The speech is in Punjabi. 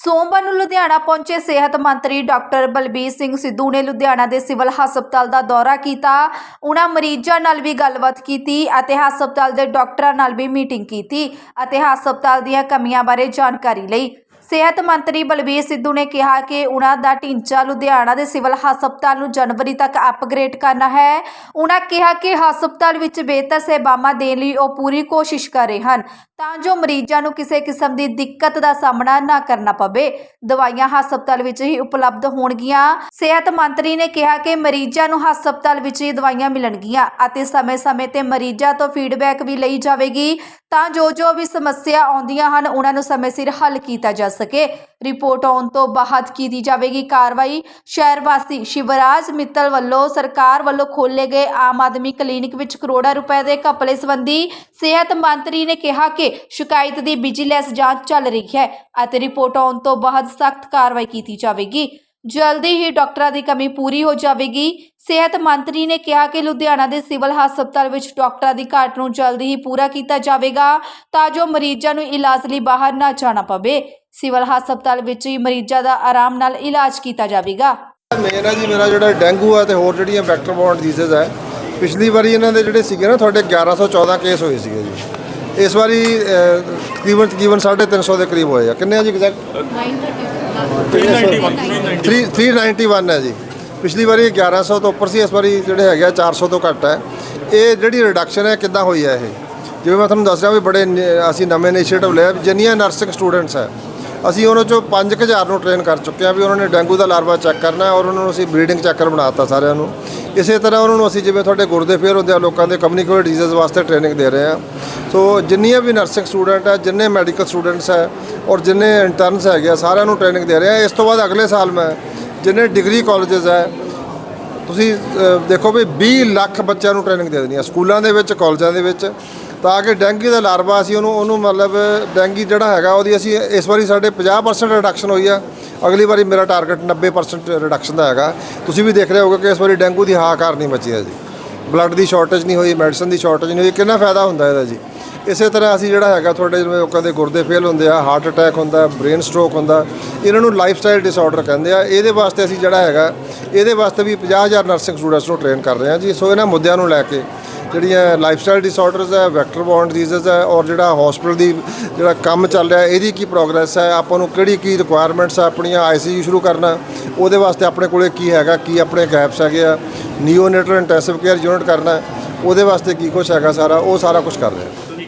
ਸੋਮਵਾਰ ਨੂੰ ਲੁਧਿਆਣਾ ਪਹੁੰਚੇ ਸਿਹਤ ਮੰਤਰੀ ਡਾਕਟਰ ਬਲਬੀਰ ਸਿੰਘ ਸਿੱਧੂ ਨੇ ਲੁਧਿਆਣਾ ਦੇ ਸਿਵਲ ਹਸਪਤਾਲ ਦਾ ਦੌਰਾ ਕੀਤਾ। ਉਹਨਾਂ ਮਰੀਜ਼ਾਂ ਨਾਲ ਵੀ ਗੱਲਬਾਤ ਕੀਤੀ ਅਤੇ ਹਸਪਤਾਲ ਦੇ ਡਾਕਟਰਾਂ ਨਾਲ ਵੀ ਮੀਟਿੰਗ ਕੀਤੀ ਅਤੇ ਹਸਪਤਾਲ ਦੀਆਂ ਕਮੀਆਂ ਬਾਰੇ ਜਾਣਕਾਰੀ ਲਈ ਸਿਹਤ ਮੰਤਰੀ ਬਲਬੀਰ ਸਿੱਧੂ ਨੇ ਕਿਹਾ ਕਿ ਉਹਨਾਂ ਦਾ ਢੀਂਚਾ ਲੁਧਿਆਣਾ ਦੇ ਸਿਵਲ ਹਸਪਤਾਲ ਨੂੰ ਜਨਵਰੀ ਤੱਕ ਅਪਗ੍ਰੇਡ ਕਰਨਾ ਹੈ। ਉਹਨਾਂ ਕਿਹਾ ਕਿ ਹਸਪਤਾਲ ਵਿੱਚ ਬਿਹਤਰ ਸੇਵਾਵਾਂ ਦੇਣ ਲਈ ਉਹ ਪੂਰੀ ਕੋਸ਼ਿਸ਼ ਕਰ ਰਹੇ ਹਨ। ਤਾਂ ਜੋ ਮਰੀਜ਼ਾਂ ਨੂੰ ਕਿਸੇ ਕਿਸਮ ਦੀ ਦਿੱਕਤ ਦਾ ਸਾਹਮਣਾ ਨਾ ਕਰਨਾ ਪਵੇ। ਦਵਾਈਆਂ ਹਸਪਤਾਲ ਵਿੱਚ ਹੀ ਉਪਲਬਧ ਹੋਣਗੀਆਂ। ਸਿਹਤ ਮੰਤਰੀ ਨੇ ਕਿਹਾ ਕਿ ਮਰੀਜ਼ਾਂ ਨੂੰ ਹਸਪਤਾਲ ਵਿੱਚ ਹੀ ਦਵਾਈਆਂ ਮਿਲਣਗੀਆਂ ਅਤੇ ਸਮੇਂ-ਸਮੇਂ ਤੇ ਮਰੀਜ਼ਾਂ ਤੋਂ ਫੀਡਬੈਕ ਵੀ ਲਈ ਜਾਵੇਗੀ। ਤਾਂ ਜੋ ਜੋ ਵੀ ਸਮੱਸਿਆ ਆਉਂਦੀਆਂ ਹਨ, ਉਹਨਾਂ ਨੂੰ ਸਮੇਂ ਸਿਰ ਹੱਲ ਕੀਤਾ ਜਾ ਸਕੇ। ਰਿਪੋਰਟ ਆਉਣ ਤੋਂ ਬਾਅਦ ਕੀਤੀ ਜਾਵੇਗੀ ਕਾਰਵਾਈ। ਸ਼ਹਿਰ ਵਾਸੀ ਸ਼ਿਵਰਾਜ ਮਿੱਤਲ ਵੱਲੋਂ ਸਰਕਾਰ ਵੱਲੋਂ ਖੋਲੇ ਗਏ ਆਮ ਆਦਮੀ ਕਲੀਨਿਕ ਵਿੱਚ ਕਰੋੜਾਂ ਰੁਪਏ ਦੇ ਘਪਲੇ ਸੰਬੰਧੀ ਸਿਹਤ ਮੰਤਰੀ ਨੇ ਕਿਹਾ ਕਿ ਸ਼ਿਕਾਇਤ ਦੀ ਵਿਜੀਲੈਂਸ ਜਾਂਚ ਚੱਲ ਰਹੀ ਹੈ ਅਤੇ ਰਿਪੋਰਟ ਆਉਣ ਤੋਂ ਬਾਅਦ ਸਖਤ ਕਾਰਵਾਈ ਕੀਤੀ ਜਾਵੇਗੀ। ਜਲਦੀ ਹੀ ਡਾਕਟਰਾਂ ਦੀ ਕਮੀ ਪੂਰੀ ਹੋ ਜਾਵੇਗੀ। ਸਿਹਤ ਮੰਤਰੀ ਨੇ ਕਿਹਾ ਕਿ ਲੁਧਿਆਣਾ ਦੇ ਸਿਵਲ ਹਸਪਤਾਲ ਵਿੱਚ ਡਾਕਟਰਾਂ ਦੀ ਘਾਟ ਨੂੰ ਜਲਦੀ ਹੀ ਪੂਰਾ ਕੀਤਾ ਜਾਵੇਗਾ ਤਾਂ ਜੋ ਮਰੀਜ਼ਾਂ ਨੂੰ ਇਲਾਜ ਲਈ ਬਾਹਰ ਨਾ ਜਾਣਾ ਪਵੇ। ਸਿਵਲ ਹਸਪਤਾਲ ਵਿੱਚ ਹੀ ਮਰੀਜ਼ਾਂ ਦਾ ਆਰਾਮ ਨਾਲ ਇਲਾਜ ਕੀਤਾ ਜਾਵੇਗਾ। ਹੈ ਜੀ ਮੇਰਾ ਜਿਹੜਾ ਡੈਂਗੂ ਹੈ ਤੇ ਹੋਰ ਜਿਹੜੀਆਂ ਵੈਕਟਰ ਬੋਰਨ ਡਿਜ਼ੀਜ਼ ਹੈ ਪਿਛਲੀ ਵਾਰੀ ਇਹਨਾਂ ਦੇ ਜਿਹੜੇ ਸੀਗੇ ਨਾ ਤੁਹਾਡੇ 1114 ਕੇਸ ਹੋਏ ਸੀਗੇ ਜੀ। ਇਸ ਵਾਰੀ ਤਕਰੀਬਨ ਤਕਰੀਬਨ 350 ਦੇ ਕਰੀਬ ਹੋਏ ਆ। ਕਿੰਨੇ ਆ ਜੀ ਐਗਜ਼ੈਕਟ 3 391 ਹੈ ਜੀ। ਪਿਛਲੀ ਵਾਰੀ 1100 ਤੋਂ ਉੱਪਰ ਸੀ, ਇਸ ਵਾਰੀ ਜਿਹੜੇ ਹੈਗੇ ਆ 400 ਤੋਂ ਘੱਟ ਹੈ। ਇਹ ਜਿਹੜੀ ਰਿਡਕਸ਼ਨ ਹੈ, ਕਿੱਦਾਂ ਹੋਈ ਹੈ ਇਹ? ਜਿਵੇਂ ਮੈਂ ਤੁਹਾਨੂੰ ਦੱਸ ਰਿਹਾ ਵੀ ਬੜੇ ਅਸੀਂ ਨਵੇਂ ਇਨੀਸ਼ੀਏਟਿਵ ਲਿਆ ਜਿੰਨੀਆਂ ਨਰਸਿੰਗ ਸਟੂਡੈਂਟਸ ਹੈ, ਅਸੀਂ ਉਹਨਾਂ ਚੋਂ 5000 ਨੂੰ ਟ੍ਰੇਨ ਕਰ ਚੁੱਕੇ ਹਾਂ ਵੀ ਉਹਨਾਂ ਨੇ ਡੈਂਗੂ ਦਾ ਲਾਰਵਾ ਚੈੱਕ ਕਰਨਾ ਔਰ ਉਹਨਾਂ ਨੂੰ ਅਸੀਂ ਬਰੀਡਿੰਗ ਚੱਕਰ ਬਣਾਤਾ ਸਾਰਿਆਂ ਨੂੰ। ਇਸੇ ਤਰ੍ਹਾਂ ਉਹਨਾਂ ਨੂੰ ਅਸੀਂ ਜਿਵੇਂ ਤੁਹਾਡੇ ਗੁਰਦੇ ਫੇਰ ਹੁੰਦੇ ਆ, ਲੋਕਾਂ ਦੇ ਕਮਿਊਨੀਕੇਬਲ ਡਿਜ਼ੀਜ਼ ਵਾਸਤੇ ਟ੍ਰੇਨਿੰਗ ਦੇ ਰਹੇ ਹਾਂ ਸੋ ਜਿੰਨੀਆਂ ਵੀ ਨਰਸਿੰਗ ਸਟੂਡੈਂਟ ਹੈ ਜਿੰਨੇ ਮੈਡੀਕਲ ਸਟੂਡੈਂਟਸ ਹੈ ਔਰ ਜਿੰਨੇ ਇੰਟਰਨਸ ਹੈਗੇ ਆ, ਸਾਰਿਆਂ ਨੂੰ ਟ੍ਰੇਨਿੰਗ ਦੇ ਰਹੇ ਹਾਂ ਇਸ ਤੋਂ ਬਾਅਦ ਅਗਲੇ ਸਾਲ ਮੈਂ ਜਿੰਨੇ ਡਿਗਰੀ ਕਾਲਜਸ ਹੈ ਤੁਸੀਂ ਦੇਖੋ ਵੀ 20 ਲੱਖ ਬੱਚਿਆਂ ਨੂੰ ਟ੍ਰੇਨਿੰਗ ਦੇ ਦੇਣੀ ਆ। ਸਕੂਲਾਂ ਦੇ ਵਿੱਚ, ਕਾਲਜਾਂ ਦੇ ਵਿੱਚ, ਤਾਂ ਕਿ ਡੈਂਗੀ ਦਾ ਲਾਰਵਾ ਅਸੀਂ ਉਹਨੂੰ ਉਹਨੂੰ ਮਤਲਬ ਡੈਂਗੀ ਜਿਹੜਾ ਹੈਗਾ, ਉਹਦੀ ਅਸੀਂ ਇਸ ਵਾਰੀ ਸਾਡੇ 50% ਰਿਡਕਸ਼ਨ ਹੋਈ ਆ। ਅਗਲੀ ਵਾਰੀ ਮੇਰਾ ਟਾਰਗੇਟ 90% ਰਿਡਕਸ਼ਨ ਦਾ ਹੈਗਾ। ਤੁਸੀਂ ਵੀ ਦੇਖ ਰਹੇ ਹੋਗੇ ਕਿ ਇਸ ਵਾਰੀ ਡੈਂਗੂ ਦੀ ਹਾਕਾਰ ਨਹੀਂ ਬਚੀ ਹੈ ਜੀ। ਬਲੱਡ ਦੀ ਸ਼ਾਰਟੇਜ ਨਹੀਂ ਹੋਈ ਮੈਡੀਸਨ ਦੀ ਸ਼ਾਰਟੇਜ ਨਹੀਂ ਹੋਈ, ਕਿੰਨਾ ਫਾਇਦਾ ਹੁੰਦਾ ਇਹਦਾ ਜੀ। ਇਸੇ ਤਰ੍ਹਾਂ ਅਸੀਂ ਜਿਹੜਾ ਹੈਗਾ, ਤੁਹਾਡੇ ਜਿਵੇਂ ਲੋਕਾਂ ਦੇ ਗੁਰਦੇ ਫੇਲ ਹੁੰਦੇ ਆ ਹਾਰਟ ਅਟੈਕ ਹੁੰਦਾ ਬ੍ਰੇਨ ਸਟ੍ਰੋਕ ਹੁੰਦਾ, ਇਹਨਾਂ ਨੂੰ ਲਾਈਫ ਸਟਾਈਲ ਡਿਸਆਰਡਰ ਕਹਿੰਦੇ ਆ। ਇਹਦੇ ਵਾਸਤੇ ਅਸੀਂ ਜਿਹੜਾ ਹੈਗਾ ਇਹਦੇ ਵਾਸਤੇ ਵੀ 50000 ਨਰਸਿੰਗ ਸਟੂਡੈਂਟਸ ਨੂੰ ਟ੍ਰੇਨ ਕਰ ਰਹੇ ਹਾਂ ਜੀ। ਸੋ ਇਹਨਾਂ ਮੁੱਦਿਆਂ ਨੂੰ ਲੈ ਕੇ ਜਿਹੜੀਆਂ ਲਾਈਫ ਸਟਾਈਲ ਡਿਸਆਰਡਰਸ ਹੈ ਵੈਕਟਰ ਬੌਰਨ ਡਿਜ਼ੀਜ਼ਸ ਹੈ ਔਰ ਜਿਹੜਾ ਹਸਪੀਟਲ ਦੀ ਜਿਹੜਾ ਕੰਮ ਚੱਲ ਰਿਹਾ, ਇਹਦੀ ਕੀ ਪ੍ਰੋਗਰੈਸ ਹੈ, ਆਪਾਂ ਨੂੰ ਕਿਹੜੀ ਕੀ ਰਿਕੁਆਇਰਮੈਂਟਸ ਆ ਆਪਣੀਆਂ ਆਈਸੀਯੂ ਸ਼ੁਰੂ ਕਰਨਾ, ਉਹਦੇ ਵਾਸਤੇ ਆਪਣੇ ਕੋਲੇ ਕੀ ਹੈਗਾ, ਕੀ ਆਪਣੇ ਗੈਪਸ ਹੈਗੇ ਆ ਨਿਓਨੇਟਲ ਇੰਟੈਂਸਿਵ ਕੇਅਰ ਯੂਨਿਟ ਕਰਨਾ, ਉਹਦੇ ਵਾਸਤੇ ਕੀ ਕੁਝ ਹੈਗਾ ਸਾਰਾ, ਉਹ ਸਾਰਾ ਕੁਝ ਕਰ ਰਹੇ ਹਾਂ।